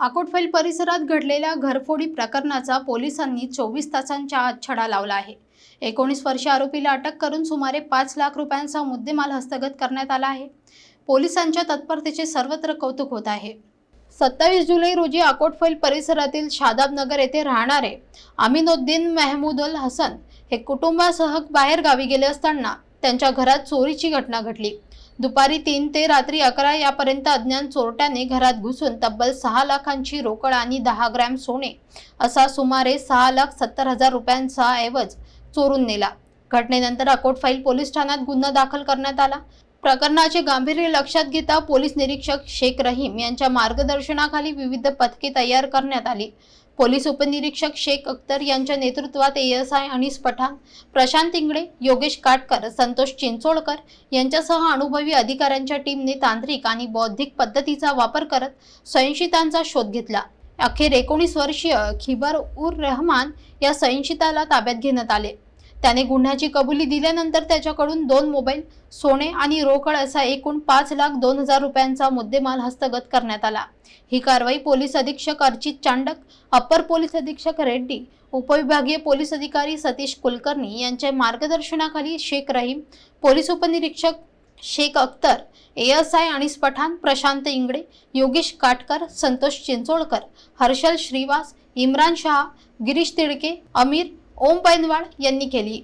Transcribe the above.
अकोटफैल परिसरात घडलेल्या घरफोडी प्रकरणाचा पोलिसांनी चोवीस तासांच्या आत छडा लावला आहे. एकोणीस वर्षीय आरोपीला अटक करून सुमारे पाच लाख रुपयांचा मुद्देमाल हस्तगत करण्यात आला आहे. पोलिसांच्या तत्परतेचे सर्वत्र कौतुक होत आहे. सत्तावीस जुलै रोजी अकोटफैल परिसरातील शादाब नगर येथे राहणारे अमिनुद्दीन मेहमूदुल हसन हे कुटुंबासह बाहेर गावी गेले असताना त्यांच्या घरात चोरीची घटना घडली. दुपारी तीन ते रात्री अकरा यापर्यंत अज्ञान चोरट्याने घरात घुसून तब्बल सहा लाखांची रोकड आणि दहा ग्रॅम सोने असा सुमारे सहा लाख सत्तर हजार रुपयांचा ऐवज चोरून नेला. घटनेनंतर अकोटफाईल पोलीस ठाण्यात गुन्हा दाखल करण्यात आला. प्रकरणाचे गांभीर्य लक्षात घेता पोलीस निरीक्षक शेख रहीम यांच्या मार्गदर्शनाखाली विविध पथके तयार करण्यात आली. पोलीस उपनिरीक्षक शेख अख्तर यांच्या नेतृत्वात एएसआय अनिस पठाण प्रशांत इंगळे योगेश काटकर संतोष चिंचोळकर यांच्यासह अनुभवी अधिकाऱ्यांच्या टीमने तांत्रिक आणि बौद्धिक पद्धतीचा वापर करत संशयितांचा शोध घेतला. अखेर एकोणीस वर्षीय खिबर उर रहमान या संशयिताला ताब्यात घेण्यात आले. त्याने गुन्ह्याची कबुली दिल्यानंतर त्याच्याकडून दोन मोबाईल सोने आणि रोकड असा एकूण पाच लाख दोन हजार रुपयांचा मुद्देमाल हस्तगत करण्यात आला. ही कारवाई पोलीस अधीक्षक अर्चित चांडक अप्पर पोलीस अधीक्षक रेड्डी उपविभागीय पोलीस अधिकारी सतीश कुलकर्णी यांच्या मार्गदर्शनाखाली शेख रहीम पोलीस उपनिरीक्षक शेख अख्तर एस आय आणि पठाण प्रशांत इंगडे योगेश काटकर संतोष चिंचोळकर हर्षल श्रीवास इम्रान शहा गिरीश तिडके अमीर ओम पैनवाड यांनी केली.